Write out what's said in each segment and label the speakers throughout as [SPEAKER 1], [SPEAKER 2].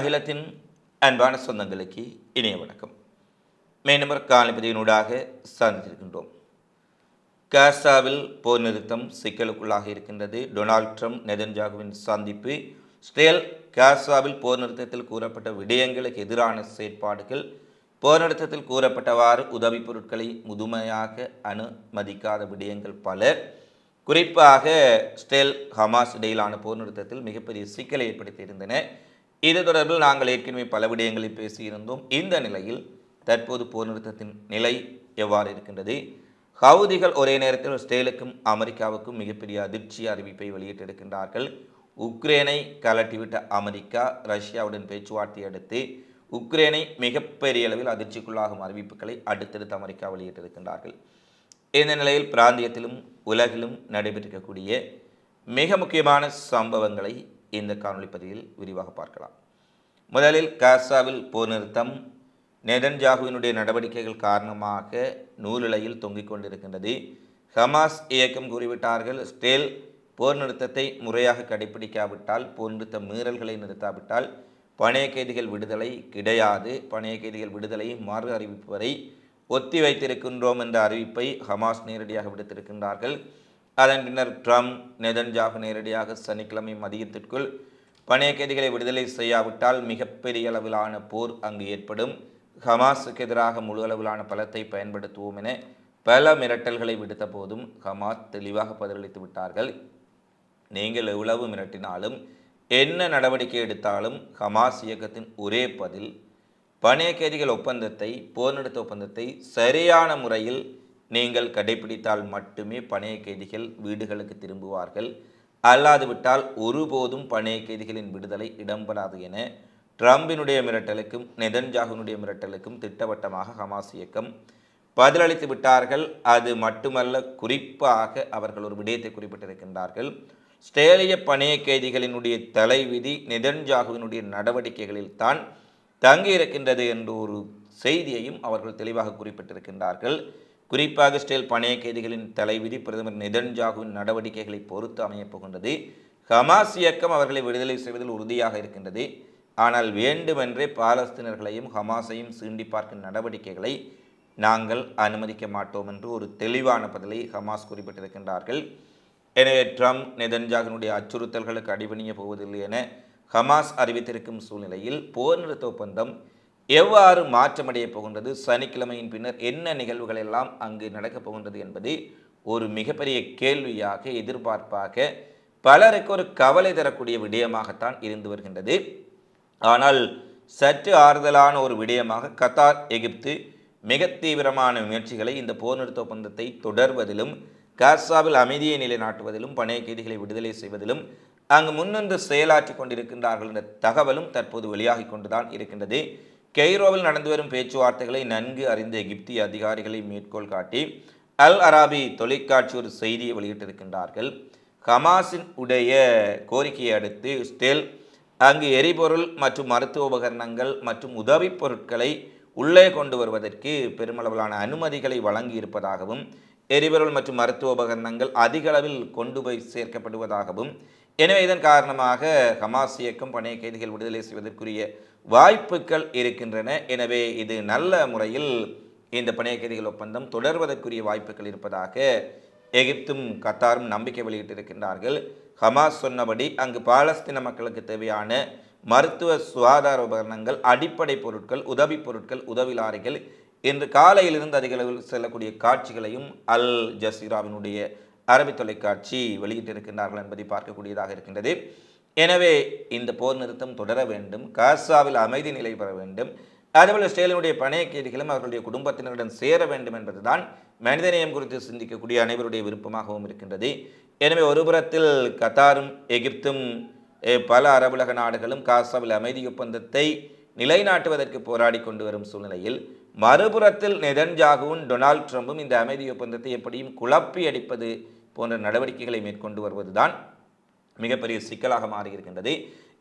[SPEAKER 1] அகிலத்தின் அன்பான சொந்தங்களுக்கு இணைய வணக்கம். மேனமர் காலப்பதியினூடாக சார்ந்திருக்கின்றோம் காசாவில் போர் நிறுத்தம் சிக்கலுக்குள்ளாக இருக்கின்றது. டொனால்ட் ட்ரம்ப் நெதன்ஜாகுவின் சந்திப்பு ஸ்டேல் காசாவில் போர் நிறுத்தத்தில் கூறப்பட்ட விடயங்களுக்கு எதிரான செயற்பாடுகள் போர் நிறுத்தத்தில் கூறப்பட்டவாறு உதவிப் பொருட்களை முதுமையாக அனுமதிக்காத விடயங்கள் பல. குறிப்பாக ஸ்டேல் ஹமாஸ் இடையிலான போர் நிறுத்தத்தில் மிகப்பெரிய சிக்கலை ஏற்படுத்தியிருந்தன இது தொடர்பில் நாங்கள் ஏற்கனவே பல விடயங்களை பேசியிருந்தோம். இந்த நிலையில் தற்போது போர் நிறுத்தத்தின் நிலை எவ்வாறு இருக்கின்றது? ஹவுதிகள் ஒரே நேரத்தில் ஸ்டேலுக்கும் அமெரிக்காவுக்கும் மிகப்பெரிய அதிர்ச்சி அறிவிப்பை வெளியிட்டிருக்கின்றார்கள். உக்ரைனை கலட்டிவிட்ட அமெரிக்கா ரஷ்யாவுடன் பேச்சுவார்த்தை அடுத்து உக்ரைனை மிகப்பெரிய அளவில் அதிர்ச்சிக்குள்ளாகும் அறிவிப்புகளை அடுத்தடுத்து அமெரிக்கா வெளியிட்டிருக்கின்றார்கள். இந்த நிலையில் பிராந்தியத்திலும் உலகிலும் நடைபெற்றிருக்கக்கூடிய மிக முக்கியமான சம்பவங்களை இந்த காணொலி பதிவில் விரிவாக பார்க்கலாம். முதலில் காசாவில் போர் நிறுத்தம் நெதன்ஜாகுவினுடைய நடவடிக்கைகள் காரணமாக நூலிலையில் தொங்கிக் கொண்டிருக்கின்றது. ஹமாஸ் இயக்கம் கூறிவிட்டார்கள் ஸ்டேல் போர் நிறுத்தத்தை முறையாக கடைபிடிக்காவிட்டால் போர் நிறுத்த மீறல்களை நிறுத்தாவிட்டால் பணைய கைதிகள் விடுதலை கிடையாது. பணைய கைதிகள் விடுதலை மறு அறிவிப்பு வரை ஒத்தி வைத்திருக்கின்றோம் என்ற அறிவிப்பை ஹமாஸ் நேரடியாக விடுத்திருக்கின்றார்கள். அதன் பின்னர் ட்ரம்ப் நெதன்ஜாகு நேரடியாக சனிக்கிழமை மதியத்திற்குள் பணைய கைதிகளை விடுதலை செய்யாவிட்டால் மிகப்பெரிய அளவிலான போர் அங்கு ஏற்படும். ஹமாஸுக்கு எதிராக முழு அளவிலான பலத்தை பயன்படுத்துவோம் என பல மிரட்டல்களை விடுத்த போதும் ஹமாஸ் தெளிவாக பதிலளித்து விட்டார்கள். நீங்கள் எவ்வளவு மிரட்டினாலும் என்ன நடவடிக்கை எடுத்தாலும் ஹமாஸ் இயக்கத்தின் ஒரே பதில் பணைய கைதிகள் ஒப்பந்தத்தை போர் நிறுத்த ஒப்பந்தத்தை சரியான முறையில் நீங்கள் கடைபிடித்தால் மட்டுமே பணைய கைதிகள் வீடுகளுக்கு திரும்புவார்கள். அல்லாது விட்டால் ஒருபோதும் பணைய கைதிகளின் விடுதலை இடம்பெறாது என ட்ரம்பினுடைய மிரட்டலுக்கும் நெதன்ஜாகுனுடைய மிரட்டலுக்கும் திட்டவட்டமாக ஹமாஸ் இயக்கம் பதிலளித்து விட்டார்கள். அது மட்டுமல்ல குறிப்பாக அவர்கள் ஒரு விடயத்தை குறிப்பிட்டிருக்கின்றார்கள். ஸ்டேலிய பணைய கைதிகளினுடைய தலைவிதி நெதன்ஜாகுவினுடைய நடவடிக்கைகளில் தான் தங்கியிருக்கின்றது என்ற ஒரு செய்தியையும் அவர்கள் தெளிவாக குறிப்பிட்டிருக்கின்றார்கள். குறிப்பாக ஸ்டேல் பணைய கைதிகளின் தலைவிதி பிரதமர் நெதன்ஜாகுவின் நடவடிக்கைகளை பொறுத்து அமையப் போகின்றது. ஹமாஸ் இயக்கம் அவர்களை விடுதலை செய்வதில் உறுதியாக இருக்கின்றது. ஆனால் வேண்டுமென்றே பாலஸ்தீனர்களையும் ஹமாஸையும் சீண்டி பார்க்கும் நடவடிக்கைகளை நாங்கள் அனுமதிக்க மாட்டோம் என்று ஒரு தெளிவான பதிலை ஹமாஸ் குறிப்பிட்டிருக்கின்றார்கள். எனவே ட்ரம்ப் நெதன்ஜாகினுடைய அச்சுறுத்தல்களுக்கு அடிபணிய போவதில்லை என ஹமாஸ் அறிவித்திருக்கும் சூழ்நிலையில் போர் நிறுத்த ஒப்பந்தம் எவ்வாறு மாற்றமடைய போகின்றது சனிக்கிழமையின் பின்னர் என்ன நிகழ்வுகள் எல்லாம் அங்கு நடக்கப் போகின்றது என்பது ஒரு மிகப்பெரிய கேள்வியாக எதிர்பார்ப்பாக பலருக்கு ஒரு கவலை தரக்கூடிய விடயமாகத்தான் இருந்து வருகின்றது. ஆனால் சற்று ஆறுதலான ஒரு விடயமாக கத்தார் எகிப்து மிக தீவிரமான முயற்சிகளை இந்த போர் நிறுத்த ஒப்பந்தத்தை தொடர்வதிலும் காசாவில் அமைதியை நிலைநாட்டுவதிலும் பணைய கைதிகளை விடுதலை செய்வதிலும் அங்கு முன்னின்று செயலாற்றி கொண்டிருக்கின்றார்கள் என்ற தகவலும் தற்போது வெளியாகி கொண்டுதான் இருக்கின்றது. கெய்ரோவில் நடந்து வரும் பேச்சுவார்த்தைகளை நன்கு அறிந்த எகிப்திய அதிகாரிகளை மேற்கோள் காட்டி அல் அராபி தொலைக்காட்சி ஒரு செய்தியை வெளியிட்டிருக்கின்றார்கள். ஹமாஸின் உடைய கோரிக்கையை அடுத்து ஸ்டெல் அங்கு எரிபொருள் மற்றும் மருத்துவ உபகரணங்கள் மற்றும் உதவிப் பொருட்களை உள்ளே கொண்டு வருவதற்கு பெருமளவிலான அனுமதிகளை வழங்கி இருப்பதாகவும் எரிபொருள் மற்றும் மருத்துவ உபகரணங்கள் அதிக அளவில் கொண்டு போய் சேர்க்கப்படுவதாகவும் எனவே இதன் காரணமாக ஹமாஸ் இயக்கம் பணைய கைதிகள் விடுதலை செய்வதற்குரிய வாய்ப்புகள் இருக்கின்றன. எனவே இது நல்ல முறையில் இந்த பணைய கைதிகள் ஒப்பந்தம் தொடர்வதற்குரிய வாய்ப்புகள் இருப்பதாக எகிப்தும் கத்தாரும் நம்பிக்கை வெளியிட்டிருக்கின்றார்கள். ஹமாஸ் சொன்னபடி அங்கு பாலஸ்தீன மக்களுக்கு தேவையான மருத்துவ சுகாதார உபகரணங்கள் அடிப்படை பொருட்கள் உதவி பொருட்கள் உதவி லாரிகள் இன்று காலையிலிருந்து அதிக அளவில் செல்லக்கூடிய காட்சிகளையும் அல் ஜசீராவினுடைய அரபி தொலைக்காட்சி வெளியிட்டிருக்கின்றார்கள் என்பதை பார்க்கக்கூடியதாக இருக்கின்றது. எனவே இந்த போர் நிறுத்தம் தொடர வேண்டும் காசாவில் அமைதி நிலை பெற வேண்டும். அதேபோல் ஸ்டேலினுடைய பணைய கைதிகளும் அவர்களுடைய குடும்பத்தினருடன் சேர வேண்டும் என்பதுதான் மனிதநேயம் குறித்து சிந்திக்கக்கூடிய அனைவருடைய விருப்பமாகவும் இருக்கின்றது. எனவே ஒருபுறத்தில் கத்தாரும் எகிப்தும் பல அரபுலக நாடுகளும் காசாவில் அமைதி ஒப்பந்தத்தை நிலைநாட்டுவதற்கு போராடி கொண்டு வரும் சூழ்நிலையில் மறுபுறத்தில் நெதன்ஜாகவும் டொனால்ட் ட்ரம்பும் இந்த அமைதி ஒப்பந்தத்தை எப்படியும் குழப்பி அடிப்பது போன்ற நடவடிக்கைகளை மேற்கொண்டு வருவதுதான் மிகப்பெரிய சிக்கலாக மாறியிருக்கின்றது.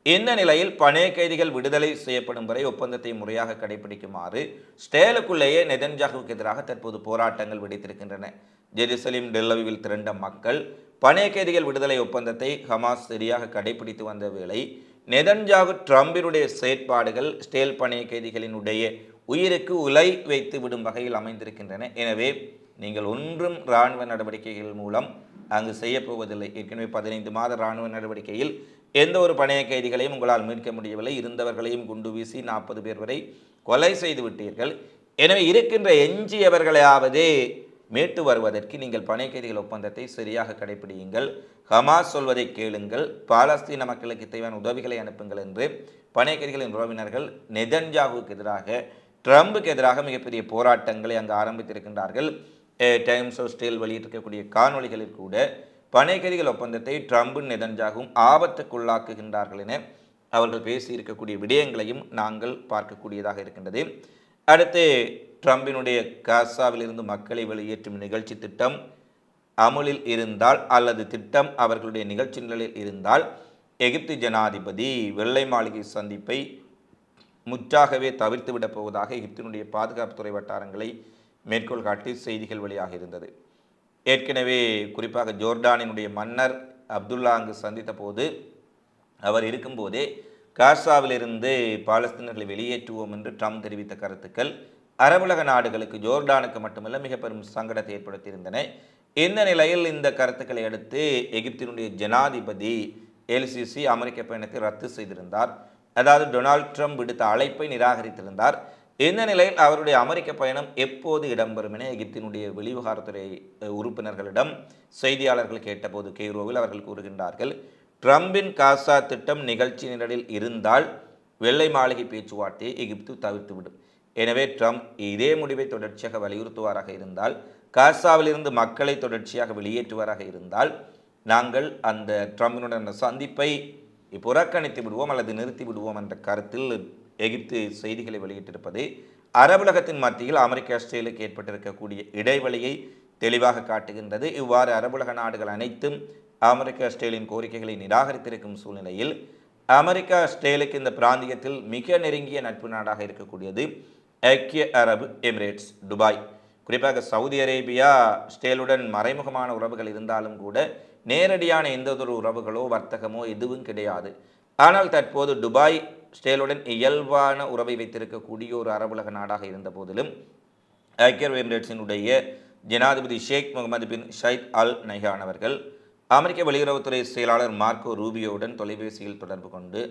[SPEAKER 1] இந்த நிலையில் பணைய கைதிகள் விடுதலை செய்யப்படும் வரை ஒப்பந்தத்தை முறையாக கடைபிடிக்குமாறு ஸ்டேலுக்குள்ளேயே நெதன்ஜாகுவுக்கு எதிராக தற்போது போராட்டங்கள் வெடித்திருக்கின்றன. ஜெருசலேம் டெல்லவிவில் திரண்ட மக்கள் பணைய கைதிகள் விடுதலை ஒப்பந்தத்தை ஹமாஸ் சரியாக கடைபிடித்து வந்த வேளை நெதன்ஜாகு ட்ரம்பினுடைய செயற்பாடுகள் ஸ்டேல் பணைய கைதிகளினுடைய உயிருக்கு உலை வைத்து விடும் வகையில் அமைந்திருக்கின்றன. எனவே நீங்கள் ஒன்றும் இராணுவ நடவடிக்கைகள் மூலம் அங்கு செய்யப்போவதில்லை. ஏற்கனவே பதினைந்து மாத இராணுவ நடவடிக்கையில் எந்த ஒரு பணைய கைதிகளையும் உங்களால் மீட்க முடியவில்லை. இருந்தவர்களையும் குண்டு வீசி நாற்பது பேர் வரை கொலை செய்து விட்டீர்கள். எனவே இருக்கின்ற எஞ்சியவர்களையாவது மீட்டு வருவதற்கு நீங்கள் பணை கைதிகள் ஒப்பந்தத்தை சரியாக கடைபிடியுங்கள் ஹமாஸ் சொல்வதை கேளுங்கள். பாலஸ்தீன மக்களுக்கு தேவையான உதவிகளை அனுப்புங்கள் என்று பணை கைதிகளின் உறவினர்கள் நெதன்ஜாவுக்கு எதிராக ட்ரம்புக்கு எதிராக மிகப்பெரிய போராட்டங்களை அங்கு ஆரம்பித்திருக்கின்றார்கள். டைம்ஸ் ஆஃப் ஸ்டீல் வெளியிட்டிருக்கக்கூடிய காணொளிகளில் கூட பனைகரிகள் ஒப்பந்தத்தை ட்ரம்பும் நெதன்ஜாகவும் ஆபத்துக்குள்ளாக்குகின்றார்கள் என அவர்கள் பேசியிருக்கக்கூடிய விடயங்களையும் நாங்கள் பார்க்கக்கூடியதாக இருக்கின்றது. அடுத்து ட்ரம்பினுடைய காசாவிலிருந்து மக்களை வெளியேற்றும் நிகழ்ச்சி திட்டம் அமுலில் இருந்தால் அல்லது திட்டம் அவர்களுடைய நிகழ்ச்சி நிலையில் இருந்தால் எகிப்து ஜனாதிபதி வெள்ளை மாளிகை சந்திப்பை முற்றாகவே தவிர்த்து விடப் போவதாக எகிப்தினுடைய பாதுகாப்புத்துறை வட்டாரங்களை மேற்கோள் காட்டி செய்திகள் வெளியாக இருந்தது. ஏற்கனவே குறிப்பாக ஜோர்டானினுடைய மன்னர் அப்துல்லா அங்கு சந்தித்த போது அவர் இருக்கும்போதே காசாவிலிருந்து பாலஸ்தீனர்களை வெளியேற்றுவோம் என்று ட்ரம்ப் தெரிவித்த கருத்துக்கள் அரபுலக நாடுகளுக்கு ஜோர்டானுக்கு மட்டுமல்ல மிக பெரும் சங்கடத்தை ஏற்படுத்தியிருந்தன. இந்த நிலையில் இந்த கருத்துக்களை அடுத்து எகிப்தினுடைய ஜனாதிபதி எல்சிசி அமெரிக்க பயணத்தை ரத்து செய்திருந்தார். அதாவது டொனால்ட் ட்ரம்ப் விடுத்த அழைப்பை நிராகரித்திருந்தார். இந்த நிலையில் அவருடைய அமெரிக்க பயணம் எப்போது இடம்பெறும் என எகிப்தினுடைய வெளிவிவகாரத்துறை உறுப்பினர்களிடம் செய்தியாளர்கள் கேட்டபோது கெய்ரோவில் அவர்கள் கூறுகின்றார்கள் ட்ரம்பின் காசா திட்டம் நிகழ்ச்சி நிரலில் இருந்தால் வெள்ளை மாளிகை பேச்சுவார்த்தையை எகிப்து தவிர்த்துவிடும். எனவே ட்ரம்ப் இதே முடிவை தொடர்ச்சியாக வலியுறுத்துவாராக இருந்தால் காசாவிலிருந்து மக்களை தொடர்ச்சியாக வெளியேற்றுவாராக இருந்தால் நாங்கள் அந்த ட்ரம்பினுடன் அந்த சந்திப்பை புறக்கணித்து விடுவோம் அல்லது நிறுத்தி விடுவோம் என்ற கருத்தில் எகிப்து செய்திகளை வெளியிட்டிருப்பது அரபுலகத்தின் மத்தியில் அமெரிக்க ஆஸ்திரேலியாவுக்கு ஏற்பட்டிருக்கக்கூடிய இடைவெளியை தெளிவாக காட்டுகின்றது. இவ்வாறு அரபுலக நாடுகள் அனைத்தும் அமெரிக்க ஆஸ்திரேலியின் கோரிக்கைகளை நிராகரித்திருக்கும் சூழ்நிலையில் அமெரிக்கா ஆஸ்திரேலியாவுக்கு இந்த பிராந்தியத்தில் மிக நெருங்கிய நட்பு நாடாக இருக்கக்கூடியது ஐக்கிய அரபு எமிரேட்ஸ் துபாய். குறிப்பாக சவுதி அரேபியா ஸ்டேலுடன் மறைமுகமான உறவுகள் இருந்தாலும் கூட நேரடியான எந்ததொரு உறவுகளோ வர்த்தகமோ எதுவும் கிடையாது. ஆனால் தற்போது துபாய் ஸ்டேலுடன் இயல்பான உறவை வைத்திருக்கக்கூடிய ஒரு அரபுலக நாடாக இருந்த போதிலும் ஐக்கிய அரபு எமிரேட்ஸினுடைய ஜனாதிபதி ஷேக் முகமது பின் ஷைத் அல் நஹான் அவர்கள் அமெரிக்க வெளியுறவுத்துறை செயலாளர் மார்க்கோ ரூபியோவுடன் தொலைபேசியில் தொடர்பு கொண்டு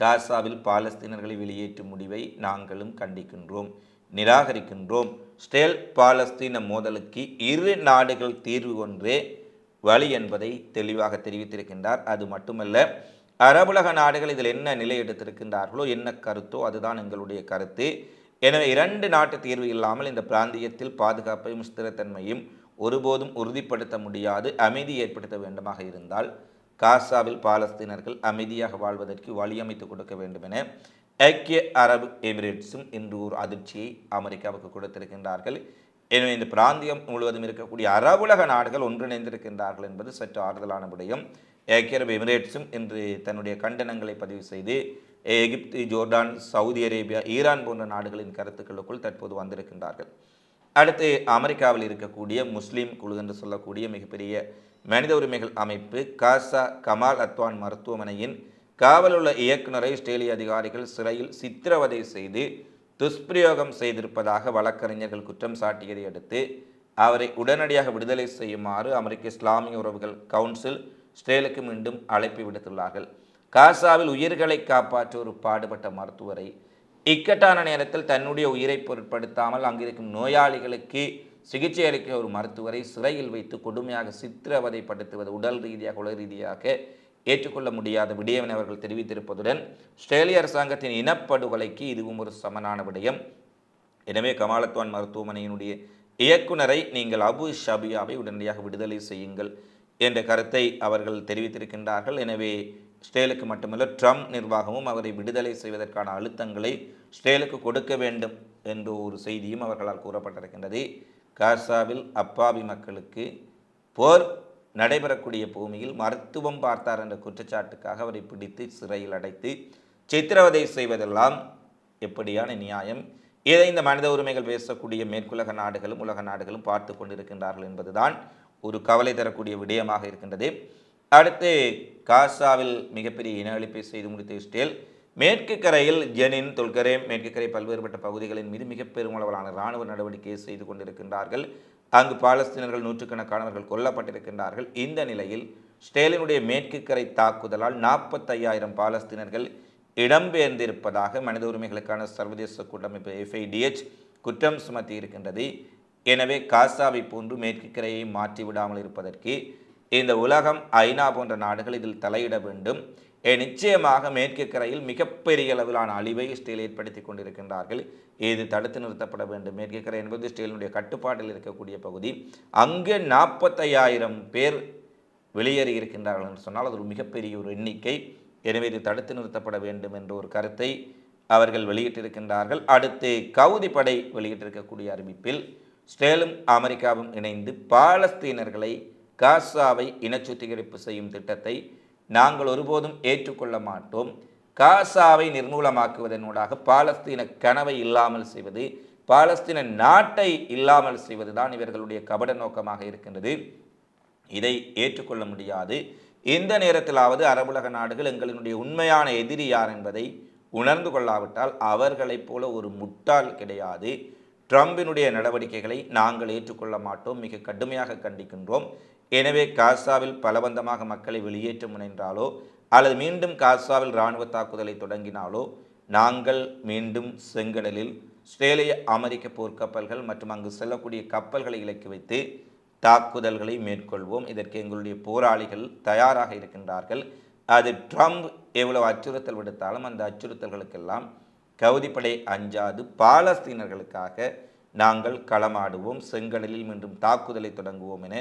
[SPEAKER 1] காசாவில் பாலஸ்தீனர்களை வெளியேற்றும் முடிவை நாங்களும் கண்டிக்கின்றோம் நிராகரிக்கின்றோம். ஸ்டேல் பாலஸ்தீன மோதலுக்கு இரு நாடுகள் தீர்வு ஒன்றே வழி என்பதை தெளிவாக தெரிவித்திருக்கின்றார். அது மட்டுமல்ல அரபுலக நாடுகள் இதில் என்ன நிலை எடுத்திருக்கின்றார்களோ என்ன கருத்தோ அதுதான் எங்களுடைய கருத்து. எனவே இரண்டு நாட்டு தீர்வு இல்லாமல் இந்த பிராந்தியத்தில் பாதுகாப்பையும் ஸ்திரத்தன்மையும் ஒருபோதும் உறுதிப்படுத்த முடியாது அமைதி ஏற்படுத்த வேண்டுமாக இருந்தால் காசாவில் பாலஸ்தீனர்கள் அமைதியாக வாழ்வதற்கு வழியமைத்து கொடுக்க வேண்டும் என ஐக்கிய அரபு எமிரேட்ஸும் இன்று ஒரு அதிர்ச்சியை அமெரிக்காவுக்கு கொடுத்திருக்கின்றார்கள். எனவே இந்த பிராந்தியம் முழுவதும் இருக்கக்கூடிய அரபுலக நாடுகள் ஒன்றிணைந்திருக்கின்றார்கள் என்பது சற்று ஆறுதலான விடயம். ஐக்கிய அரபு எமிரேட்ஸும் இன்று தன்னுடைய கண்டனங்களை பதிவு செய்து எகிப்து ஜோர்டான் சவுதி அரேபியா ஈரான் போன்ற நாடுகளின் கருத்துக்களுக்குள் தற்போது வந்திருக்கின்றார்கள். அடுத்து அமெரிக்காவில் இருக்கக்கூடிய முஸ்லீம் குழு என்று சொல்லக்கூடிய மிகப்பெரிய மனித உரிமைகள் அமைப்பு காசா கமால் அத்வான் மருத்துவமனையின் காவலுள்ள இயக்குநரை ஆஸ்திரேலிய அதிகாரிகள் சிறையில் சித்திரவதை செய்து துஷ்பிரயோகம் செய்திருப்பதாக வழக்கறிஞர்கள் குற்றம் சாட்டியதை அடுத்து அவரை உடனடியாக விடுதலை செய்யுமாறு அமெரிக்க இஸ்லாமிய உறவுகள் கவுன்சில் ஸ்டேலுக்கு மீண்டும் அழைப்பு விடுத்துள்ளார்கள். காசாவில் உயிர்களை காப்பாற்ற ஒரு பாடுபட்ட மருத்துவரை இக்கட்டான நேரத்தில் தன்னுடைய உயிரை பொருட்படுத்தாமல் அங்கிருக்கும் நோயாளிகளுக்கு சிகிச்சை அளிக்க ஒரு மருத்துவரை சிறையில் வைத்து கொடுமையாக சித்திரவதைப்படுத்துவது உடல் ரீதியாக உலக ரீதியாக ஏற்றுக்கொள்ள முடியாத விடயம் அவர்கள் தெரிவித்திருப்பதுடன் ஆஸ்திரேலிய அரசாங்கத்தின் இனப்படுகொலைக்கு இதுவும் ஒரு சமனான விடயம். எனவே கமாலத்வான் மருத்துவமனையினுடைய இயக்குனரை நீங்கள் அபு ஷபியாவை உடனடியாக விடுதலை செய்யுங்கள். என்ற கருத்தை அவர்கள் தெரிவித்திருக்கின்றார்கள். எனவே ஸ்டேலுக்கு மட்டுமல்ல ட்ரம்ப் நிர்வாகமும் அவரை விடுதலை செய்வதற்கான அழுத்தங்களை ஸ்டேலுக்கு கொடுக்க வேண்டும் என்ற ஒரு செய்தியும் அவர்களால் கூறப்பட்டிருக்கின்றது. காசாவில் அப்பாவி மக்களுக்கு போர் நடைபெறக்கூடிய பூமியில் மருத்துவம் பார்த்தார் என்ற குற்றச்சாட்டுக்காக அவரை பிடித்து சிறையில் அடைத்து சித்திரவதை செய்வதெல்லாம் எப்படியான நியாயம்? இதை இந்த மனித உரிமைகள் பேசக்கூடிய மேற்குலக நாடுகளும் உலக நாடுகளும் பார்த்து கொண்டிருக்கின்றார்கள் என்பதுதான் ஒரு கவலை தரக்கூடிய விடயமாக இருக்கின்றது. அடுத்து காசாவில் மிகப்பெரிய இன அழிப்பை செய்து முடித்த இஸ்ரேல் மேற்கு கரையில் ஜெனின் தொல்கரே மேற்கு கரை பல்வேறுபட்ட பகுதிகளின் மீது மிக பெருமளவிலான இராணுவ நடவடிக்கையை செய்து கொண்டிருக்கின்றார்கள். அங்கு பாலஸ்தீனர்கள் நூற்றுக்கணக்கானவர்கள் கொல்லப்பட்டிருக்கின்றார்கள். இந்த நிலையில் ஸ்டேலினுடைய மேற்கு கரை தாக்குதலால் நாற்பத்தையாயிரம் பாலஸ்தீனர்கள் இடம்பெயர்ந்திருப்பதாக மனித உரிமைகளுக்கான சர்வதேச கூட்டமைப்பு எஃப்ஐடிஎச் குற்றம் சுமத்தி இருக்கின்றது எனவே காசாவை போன்று மேற்கு கரையை மாற்றிவிடாமல் இருப்பதற்கு இந்த உலகம் ஐநா போன்ற நாடுகள் இதில் தலையிட வேண்டும். நிச்சயமாக மேற்கு கரையில் மிகப்பெரிய அளவிலான அழிவை இஸ்ரேல் ஏற்படுத்தி கொண்டிருக்கின்றார்கள். இது தடுத்து நிறுத்தப்பட வேண்டும்? மேற்கு கரை என்பது இஸ்ரேலினுடைய கட்டுப்பாட்டில் இருக்கக்கூடிய பகுதி. அங்கு நாற்பத்தையாயிரம் பேர் வெளியேறி இருக்கின்றார்கள் என்று சொன்னால் அது ஒரு மிகப்பெரிய ஒரு எண்ணிக்கை. எனவே இது தடுத்து நிறுத்தப்பட வேண்டும் என்ற ஒரு கருத்தை அவர்கள் வெளியிட்டிருக்கின்றார்கள். அடுத்து கவுதி படை வெளியிட்டிருக்கக்கூடிய அறிவிப்பில் ஸ்டேலும் அமெரிக்காவும் இணைந்து பாலஸ்தீனர்களை காசாவை இனச்சுத்திகரிப்பு செய்யும் திட்டத்தை நாங்கள் ஒருபோதும் ஏற்றுக்கொள்ள மாட்டோம். காசாவை நிர்மூலமாக்குவதனூடாக பாலஸ்தீன கனவை இல்லாமல் செய்வது பாலஸ்தீன நாட்டை இல்லாமல் செய்வதுதான் இவர்களுடைய கபட நோக்கமாக இருக்கின்றது. இதை ஏற்றுக்கொள்ள முடியாது. இந்த நேரத்திலாவது அரபுலக நாடுகள் எங்களினுடைய உண்மையான எதிரி யார் என்பதை உணர்ந்து கொள்ளாவிட்டால் அவர்களைப் போல ஒரு முட்டாள் கிடையாது. ட்ரம்பினுடைய நடவடிக்கைகளை நாங்கள் ஏற்றுக்கொள்ள மாட்டோம் மிக கடுமையாக கண்டிக்கின்றோம். எனவே காசாவில் பலவந்தமாக மக்களை வெளியேற்ற முனைந்தாலோ அல்லது மீண்டும் காசாவில் இராணுவ தாக்குதலை தொடங்கினாலோ நாங்கள் மீண்டும் செங்கடலில் ஆஸ்திரேலிய அமெரிக்க போர்க்கப்பல்கள் மற்றும் அங்கு செல்லக்கூடிய கப்பல்களை இலக்கி வைத்து தாக்குதல்களை மேற்கொள்வோம். இதற்கு எங்களுடைய போராளிகள் தயாராக இருக்கின்றார்கள். அது ட்ரம்ப் எவ்வளவு அச்சுறுத்தல் விடுத்தாலும் அந்த அச்சுறுத்தல்களுக்கெல்லாம் கவுதிப்படை அஞ்சாது பாலஸ்தீனர்களுக்காக நாங்கள் களமாடுவோம் செங்கடலில் மீண்டும் தாக்குதலை தொடங்குவோம் என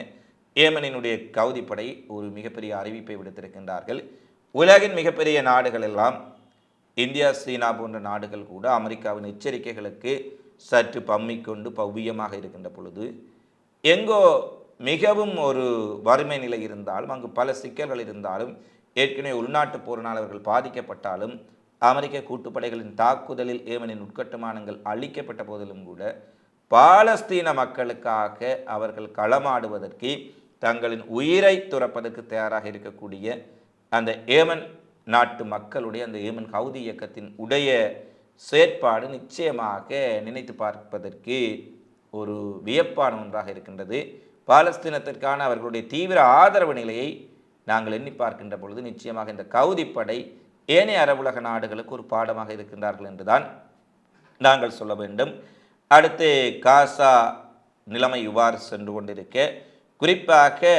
[SPEAKER 1] ஏமனினுடைய கவுதிப்படை ஒரு மிகப்பெரிய அறிவிப்பை விடுத்திருக்கின்றார்கள். உலகின் மிகப்பெரிய நாடுகள் எல்லாம் இந்தியா சீனா போன்ற நாடுகள் கூட அமெரிக்காவின் எச்சரிக்கைகளுக்கு சற்று பம்மிக்கொண்டு பவ்வியமாக இருக்கின்ற பொழுது எங்கோ மிகவும் ஒரு வறுமை நிலை இருந்தாலும் அங்கு பல சிக்கல்கள் இருந்தாலும் ஏற்கனவே உள்நாட்டு போரினால் அவர்கள் பாதிக்கப்பட்டாலும் அமெரிக்க கூட்டுப்படைகளின் தாக்குதலில் ஏமனின் உட்கட்டுமானங்கள் அழிக்கப்பட்ட போதிலும் கூட பாலஸ்தீன மக்களுக்காக அவர்கள் களமாடுவதற்கு தங்களின் உயிரை துறப்பதற்கு தயாராக இருக்கக்கூடிய அந்த ஏமன் நாட்டு மக்களுடைய அந்த ஏமன் ஹவுதி இயக்கத்தின் உடைய செயற்பாடு நிச்சயமாக நினைத்து பார்ப்பதற்கு ஒரு வியப்பான ஒன்றாக இருக்கின்றது. பாலஸ்தீனத்திற்கான அவர்களுடைய தீவிர ஆதரவு நிலையை நாங்கள் எண்ணி பார்க்கின்ற பொழுது நிச்சயமாக இந்த கவுதிப்படை ஏனைய அரபுலக நாடுகளுக்கு ஒரு பாடமாக இருக்கின்றார்கள் என்றுதான் நாங்கள் சொல்ல வேண்டும். அடுத்து காசா நிலைமை இவ்வாறு சென்று கொண்டிருக்க குறிப்பாக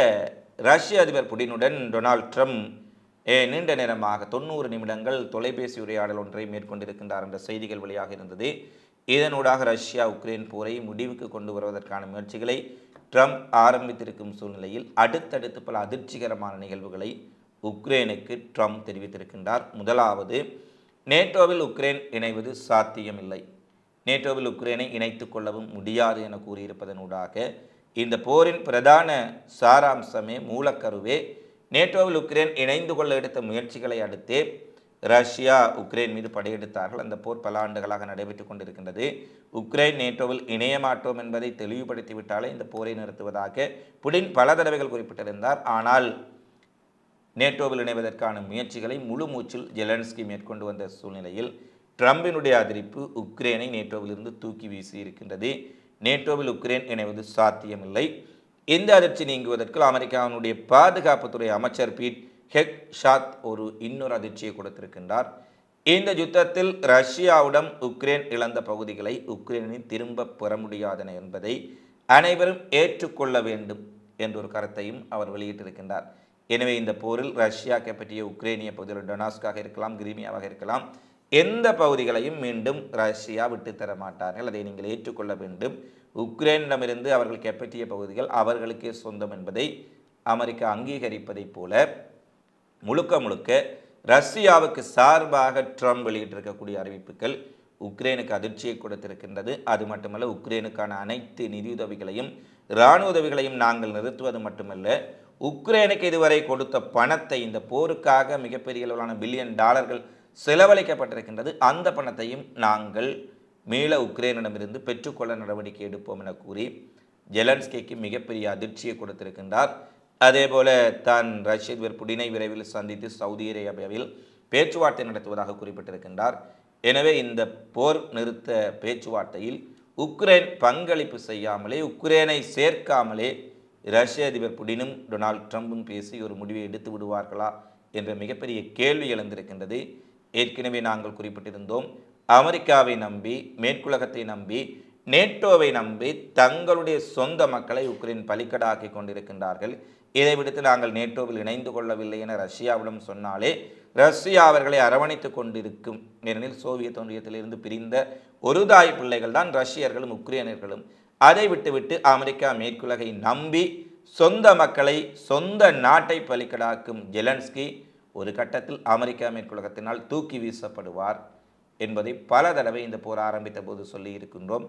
[SPEAKER 1] ரஷ்ய அதிபர் புடினுடன் டொனால்ட் ட்ரம்ப் நீண்ட நேரமாக தொண்ணூறு நிமிடங்கள் தொலைபேசி உரையாடல் ஒன்றை மேற்கொண்டிருக்கின்றார் என்ற செய்திகள் வெளியாக இருந்தது. இதனூடாக ரஷ்யா உக்ரைன் போரை முடிவுக்கு கொண்டு வருவதற்கான முயற்சிகளை ட்ரம்ப் ஆரம்பித்திருக்கும் சூழ்நிலையில் அடுத்தடுத்து பல அதிர்ச்சிகரமான நிகழ்வுகளை உக்ரைனுக்கு ட்ரம்ப் தெரிவித்திருக்கின்றார். முதலாவது நேட்டோவில் உக்ரைன் இணைவது சாத்தியமில்லை. நேட்டோவில் உக்ரைனை இணைத்து கொள்ளவும் முடியாது என கூறியிருப்பதனூடாக இந்த போரின் பிரதான சாராம்சமே மூலக்கருவே நேட்டோவில் உக்ரைன் இணைந்து கொள்ள எடுத்த முயற்சிகளை அடுத்தே ரஷ்யா உக்ரைன் மீது படையெடுத்தார்கள். அந்த போர் பல ஆண்டுகளாக நடைபெற்றுக் கொண்டிருக்கின்றது. உக்ரைன் நேட்டோவில் இணைய மாட்டோம் என்பதை தெளிவுபடுத்திவிட்டாலே இந்த போரை நிறுத்துவதாக புடின் பல தடவைகள் குறிப்பிட்டிருந்தார். ஆனால் நேட்டோவில் இணைவதற்கான முயற்சிகளை முழு மூச்சில் ஜெலன்ஸ்கி மேற்கொண்டு வந்த சூழ்நிலையில் ட்ரம்பினுடைய அதிரிப்பு உக்ரைனை நேட்டோவிலிருந்து தூக்கி வீசி இருக்கின்றது. நேட்டோவில் உக்ரைன் இணைவது சாத்தியமில்லை. இந்த அதிர்ச்சி நீங்குவதற்கு அமெரிக்காவினுடைய பாதுகாப்புத்துறை அமைச்சர் பீட் ஹெக் ஷாத் ஒரு இன்னொரு அதிர்ச்சியை கொடுத்திருக்கின்றார். இந்த யுத்தத்தில் ரஷ்யாவுடன் உக்ரைன் இழந்த பகுதிகளை உக்ரைனில் திரும்ப பெற முடியாதன என்பதை அனைவரும் ஏற்றுக்கொள்ள வேண்டும் என்ற ஒரு கருத்தையும் அவர் வெளியிட்டிருக்கின்றார். எனவே இந்த போரில் ரஷ்யா கைப்பற்றிய உக்ரைனிய பகுதியில் டொனாஸ்காக இருக்கலாம் கிரீமியாவாக இருக்கலாம். எந்த பகுதிகளையும் மீண்டும் ரஷ்யா விட்டுத்தர மாட்டார்கள். அதை நீங்கள் ஏற்றுக்கொள்ள வேண்டும். உக்ரைனிடமிருந்து அவர்கள் கைப்பற்றிய பகுதிகள் அவர்களுக்கே சொந்தம் என்பதை அமெரிக்கா அங்கீகரிப்பதைப் போல முழுக்க முழுக்க ரஷ்யாவுக்கு சார்பாக ட்ரம்ப் வெளியிட்டிருக்கக்கூடிய அறிவிப்புகள் உக்ரைனுக்கு அதிர்ச்சியை கொடுத்திருக்கின்றது. அது மட்டுமல்ல உக்ரைனுக்கான அனைத்து நிதியுதவிகளையும் இராணுவ உதவிகளையும் நாங்கள் நிறுத்துவது மட்டுமல்ல உக்ரைனுக்கு இதுவரை கொடுத்த பணத்தை இந்த போருக்காக மிகப்பெரிய அளவிலான பில்லியன் டாலர்கள் செலவழிக்கப்பட்டிருக்கின்றது. அந்த பணத்தையும் நாங்கள் மீள உக்ரைனிடமிருந்து பெற்றுக்கொள்ள நடவடிக்கை எடுப்போம் என கூறி ஜெலன்ஸ்கிக்கு மிகப்பெரிய அதிர்ச்சியை கொடுத்திருக்கின்றார். அதேபோல தான் ரஷ்ய அதிபர் புடினை விரைவில் சந்தித்து சவுதி அரேபியாவில் பேச்சுவார்த்தை நடத்துவதாக குறிப்பிட்டிருக்கின்றார். எனவே இந்த போர் நிறுத்த பேச்சுவார்த்தையில் உக்ரைன் பங்களிப்பு செய்யாமலே உக்ரைனை சேர்க்காமலே ரஷ்ய அதிபர் புடினும் டொனால்ட் ட்ரம்பும் பேசி ஒரு முடிவை எடுத்து விடுவார்களா என்ற மிகப்பெரிய கேள்வி எழுந்திருக்கின்றது. ஏற்கனவே நாங்கள் குறிப்பிட்டிருந்தோம் அமெரிக்காவை நம்பி மேற்குலகத்தை நம்பி நேட்டோவை நம்பி தங்களுடைய சொந்த மக்களை உக்ரைன் பலிக்கடாக்கி கொண்டிருக்கின்றார்கள். இதை விடுத்து நாங்கள் நேட்டோவில் இணைந்து கொள்ளவில்லை என ரஷ்யாவிடம் சொன்னாலே ரஷ்யா அவர்களை அரவணைத்துக் கொண்டிருக்கும். ஏனெனில் சோவியத் ஒன்றியத்திலிருந்து பிரிந்த ஒரு தாய் பிள்ளைகள் தான் ரஷ்யர்களும் உக்ரைனியர்களும் அதை விட்டுவிட்டு அமெரிக்கா மேற்குலகை நம்பி சொந்த மக்களை சொந்த நாட்டை பலிக்கடாக்கும் ஜெலன்ஸ்கி ஒரு கட்டத்தில் அமெரிக்கா மேற்குலகத்தினால் தூக்கி வீசப்படுவார் என்பதை பல தடவை இந்த போர் ஆரம்பித்த போது சொல்லி இருக்கின்றோம்.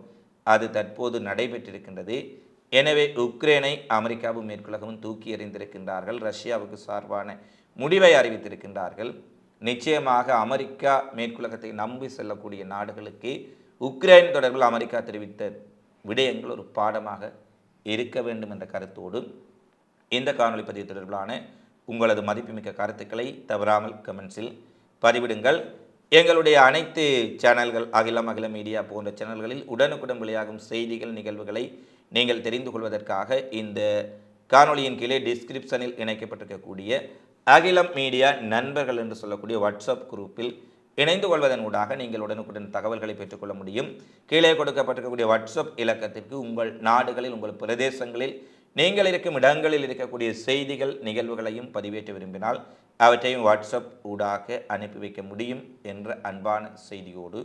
[SPEAKER 1] அது தற்போது நடைபெற்றிருக்கின்றது. எனவே உக்ரைனை அமெரிக்காவும் மேற்குலகமும் தூக்கி எறிந்திருக்கின்றார்கள். ரஷ்யாவுக்கு சார்பான முடிவை அறிவித்திருக்கின்றார்கள். நிச்சயமாக அமெரிக்கா மேற்குலகத்தை நம்பி செல்லக்கூடிய நாடுகளுக்கு உக்ரைன் தொடர்பில் அமெரிக்கா தெரிவித்த விடயங்கள் ஒரு பாடமாக இருக்க வேண்டும் என்ற கருத்தோடு இந்த காணொளி பதிவு தொடர்பிலான உங்களது மதிப்புமிக்க கருத்துக்களை தவறாமல் கமெண்ட்ஸில் பதிவிடுங்கள். எங்களுடைய அனைத்து சேனல்கள் அகிலம் அகில மீடியா போன்ற சேனல்களில் உடனுக்குடன் வெளியாகும் செய்திகள் நிகழ்வுகளை நீங்கள் தெரிந்து கொள்வதற்காக இந்த காணொளியின் கீழே டிஸ்கிரிப்ஷனில் இணைக்கப்பட்டிருக்கக்கூடிய அகிலம் மீடியா நண்பர்கள் என்று சொல்லக்கூடிய வாட்ஸ்அப் குரூப்பில் இணைந்து கொள்வதன் ஊடாக நீங்கள் உடனுக்குடன் தகவல்களை பெற்றுக்கொள்ள முடியும். கீழே கொடுக்கப்பட்டிருக்கக்கூடிய வாட்ஸ்அப் இலக்கத்திற்கு உங்கள் நாடுகளில் உங்கள் பிரதேசங்களில் நீங்கள் இருக்கும் இடங்களில் இருக்கக்கூடிய செய்திகள் நிகழ்வுகளையும் பதிவேற்ற விரும்பினால் அவற்றையும் வாட்ஸ்அப் ஊடாக அனுப்பி வைக்க முடியும் என்ற அன்பான செய்தியோடு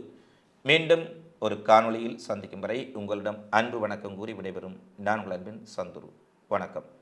[SPEAKER 1] மீண்டும் ஒரு காணொளியில் சந்திக்கும் வரை உங்களிடம் அன்பு வணக்கம் கூறி விடைபெறும். நான் உங்கள் அன்பின் சந்துரு. வணக்கம்.